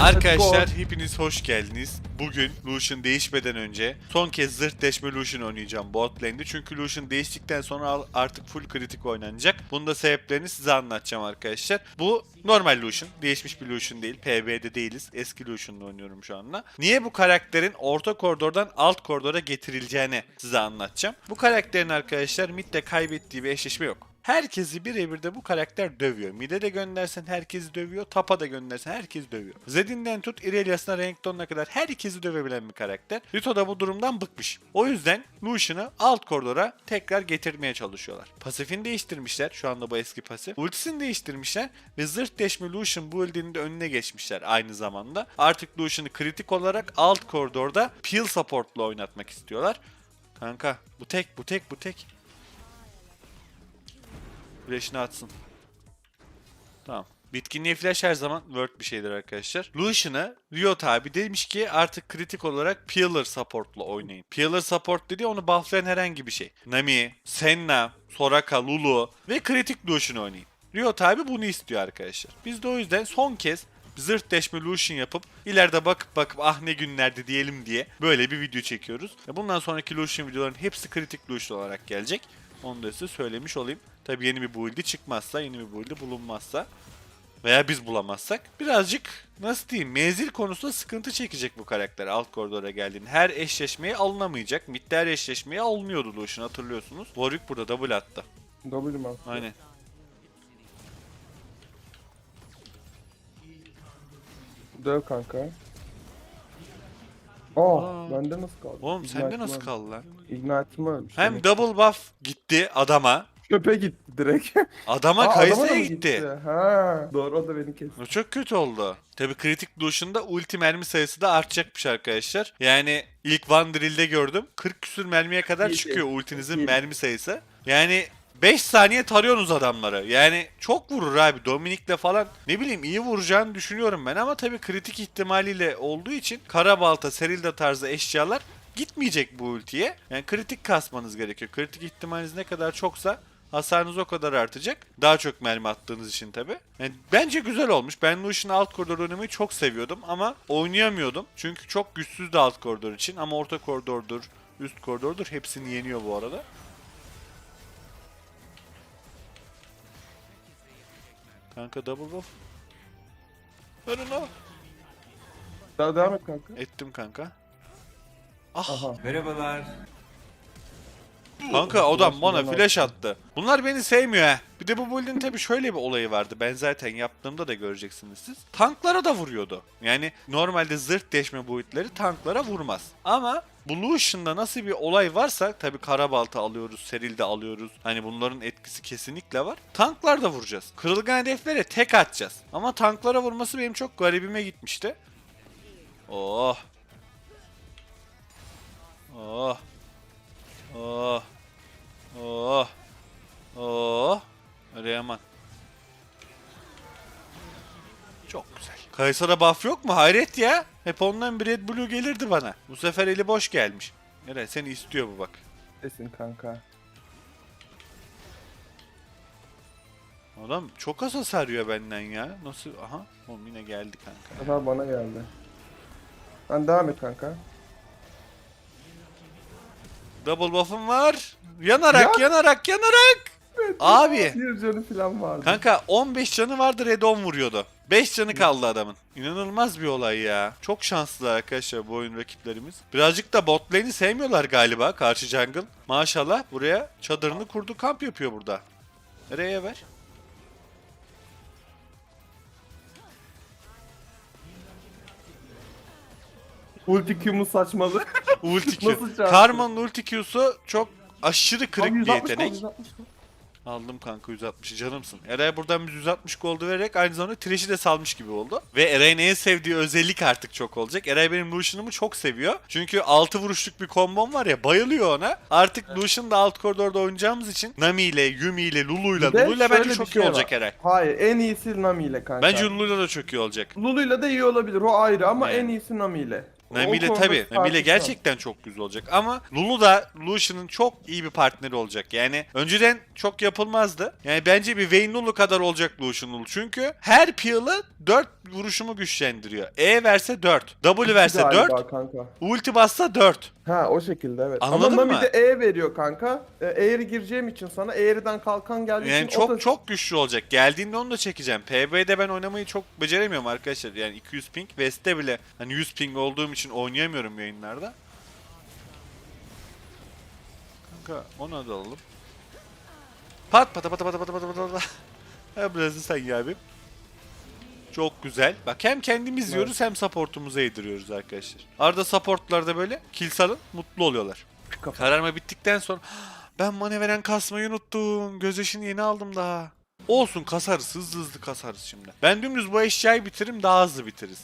Arkadaşlar hepiniz hoş geldiniz. Bugün Lucian değişmeden önce son kez zırt deşme Lucian oynayacağım bot lane'de. Çünkü Lucian değiştikten sonra artık full kritik oynanacak. Bunun da sebeplerini size anlatacağım arkadaşlar. Bu normal Lucian. Değişmiş bir Lucian değil. PB'de değiliz. Eski Lucian'la oynuyorum şu anda. Niye bu karakterin orta koridordan alt koridora getirileceğini size anlatacağım. Bu karakterin arkadaşlar midde kaybettiği bir eşleşme yok. Herkesi birebir de bu karakter dövüyor. Mide de göndersen herkesi dövüyor. Tapa da göndersen herkesi dövüyor. Zedin'den tut Irelia'sına Renekton'una kadar herkesi dövebilen bir karakter. Rito da bu durumdan bıkmış. O yüzden Lucian'ı alt koridora tekrar getirmeye çalışıyorlar. Pasifini değiştirmişler. Şu anda bu eski pasif. Ultisini değiştirmişler ve zırt deşme Lucian build'inin de önüne geçmişler aynı zamanda. Artık Lucian'ı kritik olarak alt koridorda peel support'la oynatmak istiyorlar. Kanka bu tek bu tek bu tek. Flash'ını atsın. Tamam. Bitkinliğe flash her zaman worth bir şeydir arkadaşlar. Lucian'ı Riot abi demiş ki artık kritik olarak Peeler support'la oynayın. Peeler support dediği onu bufflayan herhangi bir şey. Nami, Senna, Soraka, Lulu ve kritik Lucian oynayın. Riot abi bunu istiyor arkadaşlar. Biz de o yüzden son kez zırt deşme Lucian yapıp ileride bakıp bakıp ah ne günlerdi diyelim diye böyle bir video çekiyoruz. Bundan sonraki Lucian videoların hepsi kritik Lucian olarak gelecek. Onu da size söylemiş olayım. Tabi yeni bir build'i çıkmazsa, yeni bir build'i bulunmazsa veya biz bulamazsak birazcık nasıl diyeyim menzil konusunda sıkıntı çekecek bu karakter alt koridora geldiğinde. Her eşleşmeye alınamayacak. Mid'de her eşleşmeye alınıyordu Lucian hatırlıyorsunuz. Warwick burada double attı. W mu? Aynen. Döv kanka. Aa, Aa. bende nasıl kaldı? Oğlum sende nasıl kaldı lan? Ignite'ım ölmüş. Hem demek. double buff gitti adama. Çöpe gitti direkt. Adama Aa, adama da Kayısı'ya mı gitti. Ha, doğru o da beni kesti. O çok kötü oldu. Tabi kritik Lucian'da ulti mermi sayısı da artacakmış arkadaşlar. Yani ilk One Drill'de gördüm. 40 küsür mermiye kadar İyi, çıkıyor ultinizin iyi. mermi sayısı. Yani 5 saniye tarıyorsunuz adamları. Yani çok vurur abi. Dominik'le falan ne bileyim iyi vuracağını düşünüyorum ben ama tabi kritik ihtimaliyle olduğu için Karabalta, Serilda tarzı eşyalar gitmeyecek bu ultiye. Yani kritik kasmanız gerekiyor. Kritik ihtimaliniz ne kadar çoksa hasarınız o kadar artacak. Daha çok mermi attığınız için tabi. Yani bence güzel olmuş. Ben Lucian'ın alt koridor oynamayı çok seviyordum ama oynayamıyordum. Çünkü çok güçsüzdü alt koridor için ama orta koridordur, üst koridordur hepsini yeniyor bu arada. Kanka double buff. Ver onu. Daha devam et kanka. Ettim kanka. Ah Aha. Kanka adam bana flash attı. Bunlar beni sevmiyor ha. Bir de bu build'in tabii şöyle bir olayı vardı. Ben zaten yaptığımda da göreceksiniz siz. Tanklara da vuruyordu. Yani normalde zırt deşme boyutları tanklara vurmaz. Ama bu Lucian'da nasıl bir olay varsa tabii Karabalta alıyoruz, Seril'de alıyoruz. Hani bunların etkisi kesinlikle var. Tanklar da vuracağız. Kırılgan hedeflere tek atacağız. Ama tanklara vurması benim çok garibime gitmişti. Oh. Oh. Oh. Oh. Oh. Reyman. Çok güzel. Kayısara buff yok mu? Hayret ya. Hep ondan bir Red Blue gelirdi bana. Bu sefer eli boş gelmiş. Nere seni istiyor bu bak. Desin kanka. Adam çok az hasar yiyor benden ya. Nasıl? Aha. Oğlum yine geldi kanka. Aha bana geldi. Sen devam et kanka. Double buff'ım var. Yanarak, yanarak, yanarak. Abi. Bir canı falan vardı. Kanka 15 canı vardı Red 10 vuruyordu. 5 canı kaldı adamın. İnanılmaz bir olay ya. Çok şanslı arkadaşlar bu oyun rakiplerimiz. Birazcık da bot lane'i sevmiyorlar galiba karşı jungle. Maşallah buraya çadırını kurdu kamp yapıyor burada. Nereye ver? Ulti Q'mu saçmalı. Ulti Q. Nasıl çarptı? Karma'nın ulti Q'su çok aşırı Abi kırık bir 160 yetenek. gol, 160 gol. Aldım kanka 160 canımsın. Eray buradan bir 160 goldu vererek aynı zamanda Thresh'i de salmış gibi oldu. Ve Eray'ın en sevdiği özellik artık çok olacak. Eray benim Lucian'ımı çok seviyor. Çünkü 6 vuruşluk bir kombom var ya bayılıyor ona. Artık Lucian da alt koridorda oynayacağımız için Nami ile, Yumi ile, Lulu ile, Bir de Lulu ile şöyle bence bir çok iyi şey var. olacak Eray. Hayır en iyisi Nami ile kanka. Bence Lulu'yla da çok iyi olacak. Lulu'yla da iyi olabilir o ayrı ama Evet. en iyisi Nami ile. Nami ile konuda tabi. Nami ile tartışmam. gerçekten çok güzel olacak ama Lulu da Lucian'ın çok iyi bir partneri olacak. Yani önceden çok yapılmazdı. Yani bence bir Vayne Lulu kadar olacak Lucian Lulu. Çünkü her peel'ı 4 vuruşumu güçlendiriyor. E verse 4. W verse Galiba 4. kanka. Ulti bassa 4. Ha o şekilde evet. Anladın Ama Nami mı? de E veriyor kanka. E, Eğri gireceğim için sana eğriden kalkan geldiği Yani için o da çok çok güçlü olacak. Geldiğinde onu da çekeceğim. PB'de ben oynamayı çok beceremiyorum arkadaşlar. Yani 200 ping. West'te bile hani 100 ping olduğum için oynayamıyorum yayınlarda. Kanka onu da alalım. Pat pata pata pata pata pata pata pata. Ha biraz da sen ya abim. Çok güzel. Bak hem kendimiz yiyoruz hem supportumuza yediriyoruz arkadaşlar. Arada supportlarda böyle kill salın mutlu oluyorlar. Kafa. Kararma bittikten sonra ben maneveren kasmayı unuttum. Göz yaşını yeni aldım daha. Olsun kasarız hızlı hızlı kasarız şimdi. Ben dümdüz bu eşyayı bitiririm daha hızlı bitiririz.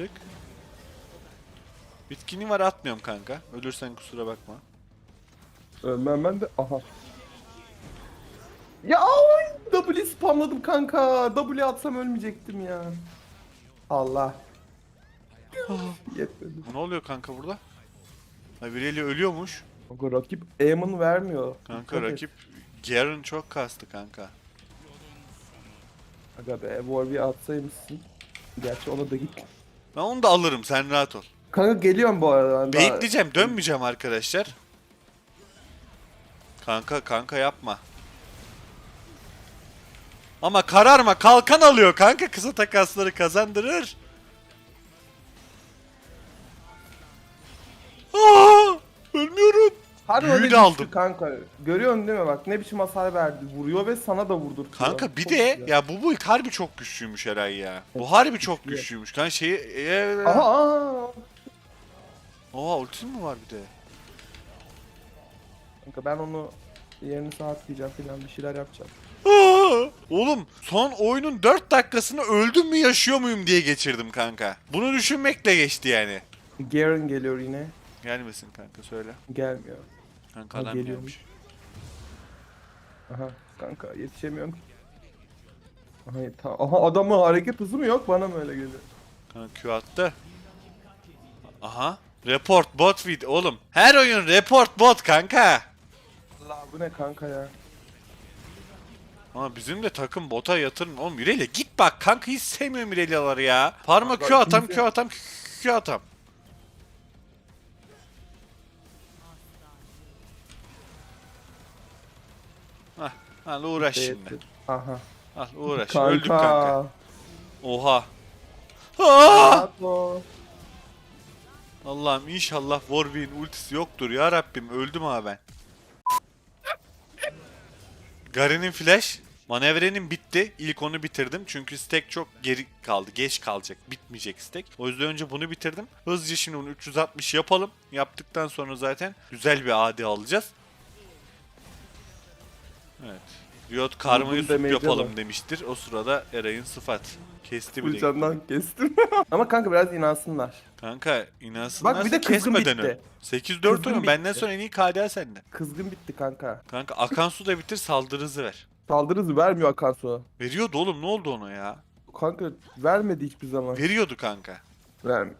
Tık. Bitkini var atmıyorum kanka. Ölürsen kusura bakma. Ölmem ben de. Aha. Ya ay, W spamladım kanka. W atsam ölmeyecektim ya. Allah. Yetmedi. Ne oluyor kanka burada? Ha ölüyormuş. Kanka rakip aim'ını vermiyor. Kanka Dikkat et. rakip Garen çok kastı kanka. Aga be Warwick'i atsaymışsın. Gerçi ona da git. Ben onu da alırım sen rahat ol. Kanka geliyorum bu arada. daha- Bekleyeceğim dönmeyeceğim arkadaşlar. Kanka kanka yapma. Ama kararma kalkan alıyor kanka kısa takasları kazandırır. Aa, ölmüyorum. Harbi Büyü de aldım. Kanka görüyorsun değil mi bak ne biçim hasar verdi. Vuruyor ve sana da vurdurtuyor. Kanka bir Çok de güzel. ya bu build harbi çok güçlüymüş Eray ya. Bu harbi çok güçlü. güçlüymüş. Kanka şeyi... Ee, Aha aha. Oha ulti mi var bir de? Kanka ben onu yerini saatlayacağım falan bir şeyler yapacağım. Aa! Oğlum son oyunun 4 dakikasını öldüm mü yaşıyor muyum diye geçirdim kanka. Bunu düşünmekle geçti yani. Garen geliyor yine. Gelmesin kanka söyle. Gelmiyor. Kanka Ha, adam geliyormuş. gelmiş. Aha kanka yetişemiyorum. Aha, ta- Aha adamın hareket hızı mı yok bana mı öyle geliyor? Kanka Q attı. Aha. Report bot feed oğlum. Her oyun report bot kanka. Allah bu ne kanka ya? Ama bizim de takım bota yatırın. Oğlum Mireille git bak kanka hiç sevmiyorum Mirella'ları ya. Parma Q atam Q atam Q atam. Al uğraş şimdi. Aha. Al uğraş. Kanka. Öldük kanka. Oha. Aa! Allah'ım inşallah Warwick'in ultisi yoktur ya Rabbim öldüm ha ben. Garen'in flash manevrenin bitti. İlk onu bitirdim. Çünkü stack çok geri kaldı. Geç kalacak. Bitmeyecek stack. O yüzden önce bunu bitirdim. Hızlıca şimdi bunu 360 yapalım. Yaptıktan sonra zaten güzel bir AD alacağız. Evet. Riot karmayı sup yapalım bak. demiştir. O sırada Eray'ın sıfat. Kesti bile. Ulcandan kestim. Ama kanka biraz inansınlar. Kanka inansınlar Bak bir de kızgın kesmeden bitti. öl. 8-4 Kızgın oyun benden bitti. sonra en iyi KDA sende. Kızgın bitti kanka. Kanka akan su da bitir saldırı hızı ver. Saldırı hızı vermiyor Akarsu. Veriyordu oğlum ne oldu ona ya? Kanka vermedi hiçbir zaman. Veriyordu kanka. Vermedi.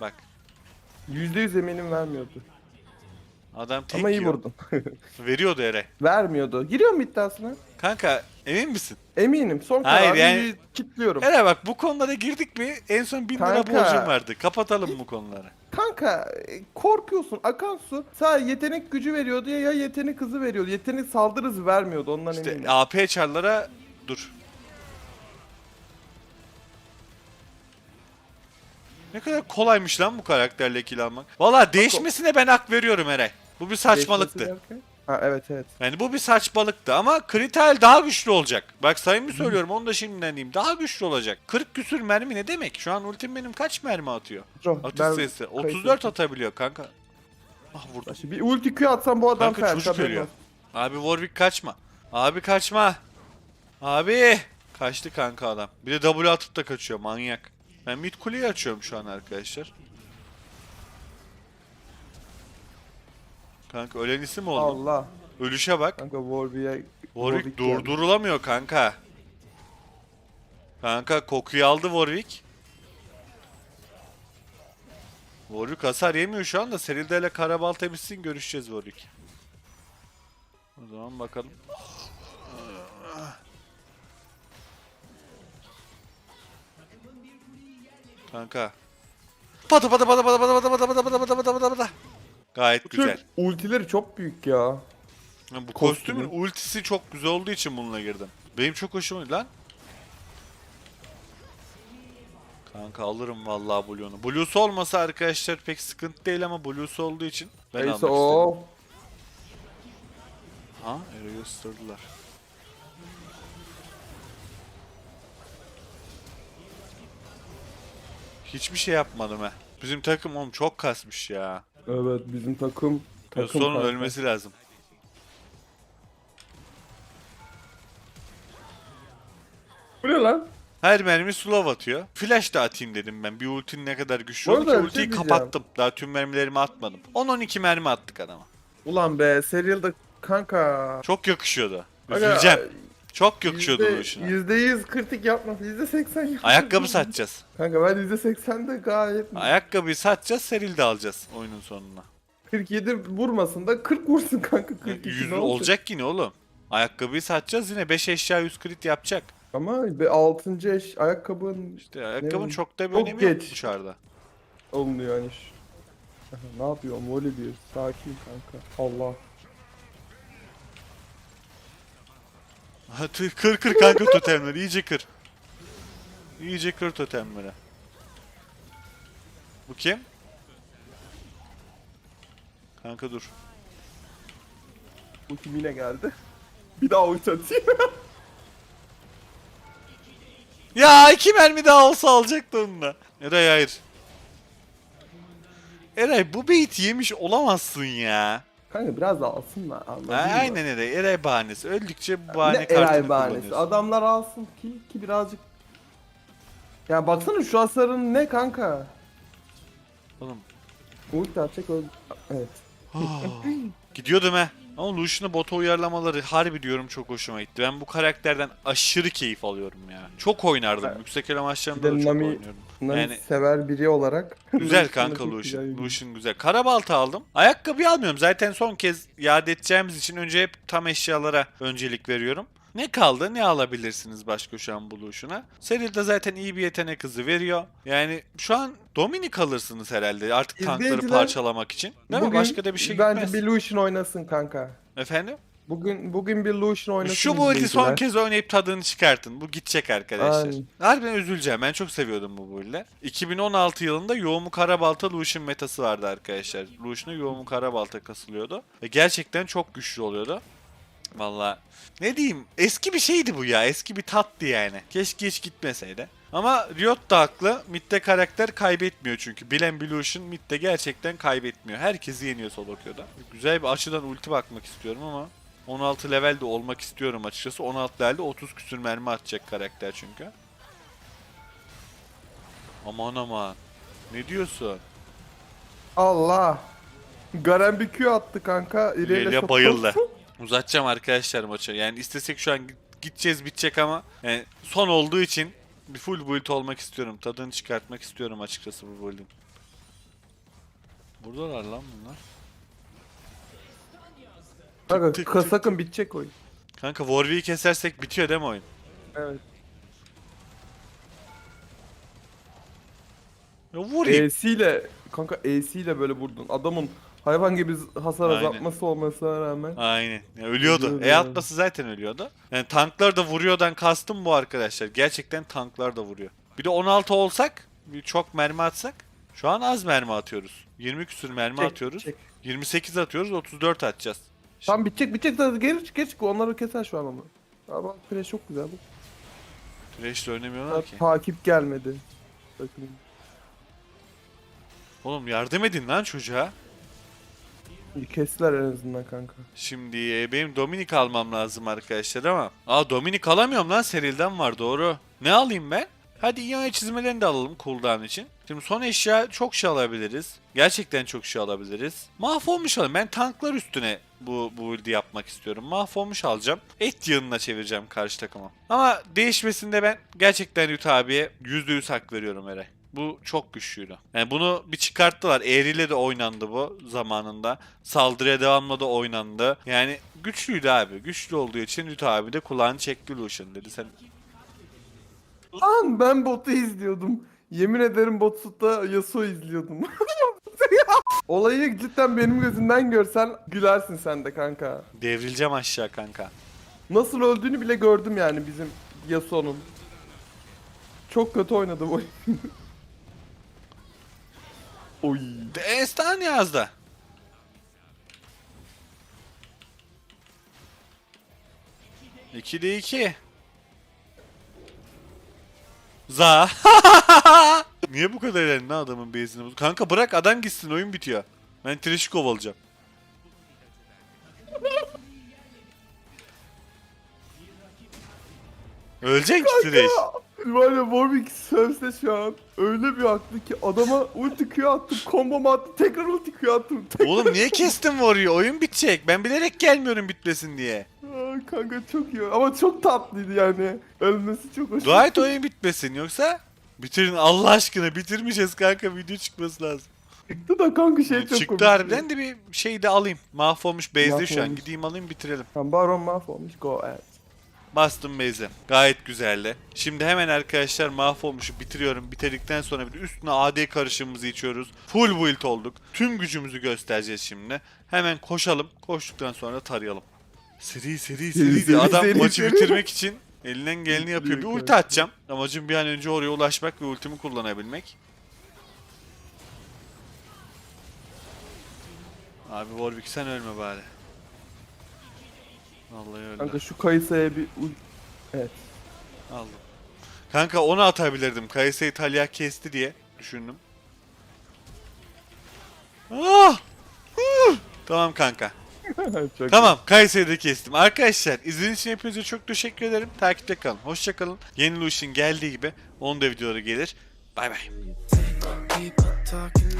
Bak %100 eminim vermiyordu. Adam tek Ama iyi yiyor. vurdun. Veriyordu Ere. Vermiyordu. Giriyor mu iddiasına? Kanka emin misin? Eminim. Son Hayır, kararı yani- kilitliyorum. Ere bak bu konulara girdik mi en son 1000 lira Kanka. borcum vardı. Kapatalım bu konuları. Kanka e, korkuyorsun. Akansu sadece yetenek gücü veriyordu ya, ya yetenek hızı veriyordu. Yetenek saldırı hızı vermiyordu ondan İşte eminim. AP çarlara dur. Ne kadar kolaymış lan bu karakterle kill almak. Valla değişmesine ben hak veriyorum Ere. Bu bir saçmalıktı. Ha evet evet. Yani bu bir saçmalıktı ama Krital daha güçlü olacak. Bak samimi söylüyorum onu da şimdiden diyeyim. Daha güçlü olacak. 40 küsür mermi ne demek? Şu an ultim benim kaç mermi atıyor? Dur, Atış ben sayısı. kayıt 34 ettim. atabiliyor kanka. Ah vurdum. Bir ulti Q atsam bu adam Kanka çocuk ölüyor. Abi Warwick kaçma. Abi kaçma. Abi. Kaçtı kanka adam. Bir de W atıp da kaçıyor manyak. Ben mid kuleyi açıyorum şu an arkadaşlar. Kanka ölen isim oldu. Allah. Ölüşe bak. Kanka Warwick'e Warwick Warwick durdurulamıyor kanka. Kanka kokuyu aldı Warwick. Warwick hasar yemiyor şu anda. Serilde ile Karabalta bitsin görüşeceğiz Warwick. O zaman bakalım. Kanka. Pata pata pata pata pata pata pata pata pata pata pata pata pata. Gayet Bu güzel. Türk ultileri çok büyük ya. Ya bu Kostümü. kostümün ultisi çok güzel olduğu için bununla girdim. Benim çok hoşuma lan. Kanka alırım vallahi Blue'unu. Blue'su olmasa arkadaşlar pek sıkıntı değil ama Blue'su olduğu için ben almak Neyse istedim. o. Ha, Ero'yu ısırdılar. Hiçbir şey yapmadım he. Bizim takım oğlum çok kasmış ya. Evet bizim takım. Takım Sonun kanka. ölmesi lazım. Bu ne lan? Her mermi slow atıyor. Flash da atayım dedim ben. Bir ultinin ne kadar güçlü Bu arada ultiyi şey diyeceğim. kapattım. Daha tüm mermilerimi atmadım. 10-12 mermi attık adama. Ulan be Serial'da kanka. Çok yakışıyordu. Aga, Üzüleceğim. Çok yüzde- bu işine. Yüzde yüz kritik yapması. Yüzde seksen yapması. Ayakkabı satacağız. Kanka ben yüzde seksen de gayet. Ayakkabıyı satacağız, seril de alacağız oyunun sonuna. 47 vurmasın da 40 vursun kanka. 42 100 ne olacak? yine oğlum. Ayakkabıyı satacağız yine 5 eşya 100 crit yapacak. Ama be 6. eş ayakkabın İşte ayakkabının Ne? çok da bir Çok önemi yok geç. dışarıda. olmuyor yani. ne yapıyorsun? Voli diyor. Sakin kanka. Allah. Hadi kır kır kanka totemleri iyice kır. İyice kır totemleri. Bu kim? Kanka dur. Ultim yine geldi. Bir daha ulti atayım. Ya iki mermi daha olsa alacaktı onunla. Eray hayır. Eray bu beyti yemiş olamazsın ya. Kanka biraz daha alsınlar anladın mı? aynen Eray. Eray bahanesi. Öldükçe bu Ne bahane Eray kartını bahanesi. kullanıyorsun. Adamlar alsın ki, ki birazcık. Ya baksana şu hasarın ne kanka? Oğlum. Ulti atacak öl... Evet. Gidiyordum he. Ama Lucian'ı bota uyarlamaları harbi diyorum çok hoşuma gitti. Ben bu karakterden aşırı keyif alıyorum ya. Çok oynardım. Evet. Yüksek el Bir amaçlarında de da çok Nami- oynuyorum. Nami Yani- sever biri olarak. Güzel kanka çok Lucian. güzel. Lucian güzel. Karabalta aldım. Ayakkabıyı almıyorum. Zaten son kez iade edeceğimiz için önce hep tam eşyalara öncelik veriyorum. Ne kaldı? Ne alabilirsiniz başka şu an bu Lucian'a? Seril'de zaten iyi bir yetenek hızı veriyor. Yani şu an Dominik alırsınız herhalde artık tankları İzleyiciler- parçalamak için. Değil mi? Başka da bir şey Bence gitmez. bir Lucian oynasın kanka. Efendim? Bugün bugün bir Lucian oynasın. Şu bu ulti son kez oynayıp tadını çıkartın. Bu gidecek arkadaşlar. Aynen. Harbiden üzüleceğim. Ben çok seviyordum bu build'le. 2016 yılında Yoğumu Karabalta Lucian metası vardı arkadaşlar. Lucian'a Yoğumu Karabalta kasılıyordu. Ve gerçekten çok güçlü oluyordu. Valla ne diyeyim eski bir şeydi bu ya. Eski bir tattı yani. Keşke hiç gitmeseydi. Ama Riot da haklı. Mid'de karakter kaybetmiyor çünkü. Bilen bir Lucian mid'de gerçekten kaybetmiyor. Herkesi yeniyor solo queue'da. Güzel bir açıdan ulti bakmak istiyorum ama 16 levelde olmak istiyorum açıkçası. 16 levelde 30 küsür mermi atacak karakter çünkü. Aman aman. Ne diyorsun? Allah. Garen bir Q attı kanka. İrelia çok- bayıldı. Uzatacağım arkadaşlar maçı. Yani istesek şu an gideceğiz bitecek ama yani son olduğu için bir full build olmak istiyorum. Tadını çıkartmak istiyorum açıkçası bu build'in. Buradalar lan bunlar. Kanka tık, tık, sakın bitecek oyun. Kanka Warwick'i kesersek bitiyor değil mi oyun? Evet. Ya vurayım. E'siyle kanka E'siyle böyle vurdun. Adamın hayvan gibi hasar Aynen. azaltması olmasına rağmen. Aynen. Ya ölüyordu. Ölüyordu, E atması zaten ölüyordu. Yani tanklar da vuruyordan kastım bu arkadaşlar. Gerçekten tanklar da vuruyor. Bir de 16 olsak, bir çok mermi atsak. Şu an az mermi atıyoruz. 20 küsür mermi Çek, atıyoruz. çek. 28 atıyoruz, 34 atacağız. Tam bitecek bitecek zaten geri çık geri çık onları keser şu an onu. Ama Thresh çok güzel bu. Thresh'le oynamıyorlar ki. Takip gelmedi. Bakın. Oğlum yardım edin lan çocuğa. Kestiler en azından kanka. Şimdi e, benim Dominik almam lazım arkadaşlar ama. Aa Dominik alamıyorum lan Seril'den var doğru. Ne alayım ben? Hadi İON çizmelerini de alalım cooldown için. Şimdi son eşya çok şey alabiliriz. Gerçekten çok şey alabiliriz. Mahvolmuş alalım. Ben tanklar üstüne bu, bu build'i yapmak istiyorum. Mahvolmuş alacağım. Et yığınına çevireceğim karşı takıma. Ama değişmesinde ben gerçekten Yut abiye %100 hak veriyorum Eray. Bu çok güçlüydü. Yani bunu bir çıkarttılar. Eğriyle de oynandı bu zamanında. Saldırıya devamla da oynandı. Yani güçlüydü abi. Güçlü olduğu için Yut abi de kulağını çekti Lucian dedi. Sen Lan ben botu izliyordum. Yemin ederim Botsu'da Yasuo izliyordum. Olayı cidden benim gözümden görsen gülersin sen de kanka. devrileceğim aşağı kanka. Nasıl öldüğünü bile gördüm yani bizim Yasuo'nun. Çok kötü oynadım oyun. Oy. Destan yazdı. İki de iki. Za. Niye bu kadar elinde adamın buz- Kanka bırak adam gitsin oyun bitiyor. Ben Thresh'i kovalayacağım. Ölecek Thresh. Var ya Warwick sövse şu an öyle bir haklı ki adama ulti Q attım, combo'mu attım, tekrar ulti Q attım. Tekrar... Oğlum niye kestin Warrior'ı? Oyun bitecek. Ben bilerek gelmiyorum bitmesin diye. Aa, kanka çok iyi ama çok tatlıydı yani. Ölmesi çok hoş. Dua et oyun bitmesin yoksa bitirin Allah aşkına bitirmeyeceğiz kanka video çıkması lazım. Çıktı da kanka şey çok Çıktı komikti. harbiden de bir şey de alayım. Mahvolmuş base'de şu an. Mahvolmuş. Gideyim alayım bitirelim. Tamam Baron mahvolmuş go ahead. Bastım base'e. Gayet güzeldi. Şimdi hemen arkadaşlar mahvolmuşu bitiriyorum. Bitirdikten sonra bir üstüne AD karışımımızı içiyoruz. Full build olduk. Tüm gücümüzü göstereceğiz şimdi. Hemen koşalım. Koştuktan sonra tarayalım. Seri seri seri. seri, diye Adam seri, maçı seri. bitirmek için elinden geleni yapıyor. Bir ulti atacağım. Amacım bir an önce oraya ulaşmak ve ultimi kullanabilmek. Abi Warwick sen ölme bari. Vallahi öldü. Kanka şu Kayısa'ya bir. Evet. Aldım. Kanka onu atabilirdim. Kayse'yi Talya kesti diye düşündüm. Ah! Huh! Tamam kanka. çok Tamam Kayse'yi de kestim. Arkadaşlar izlediğiniz için hepinize çok teşekkür ederim. Takipte kalın. Hoşçakalın. Yeni Lucian geldiği gibi onun da videoları gelir. Bay bay. People talking,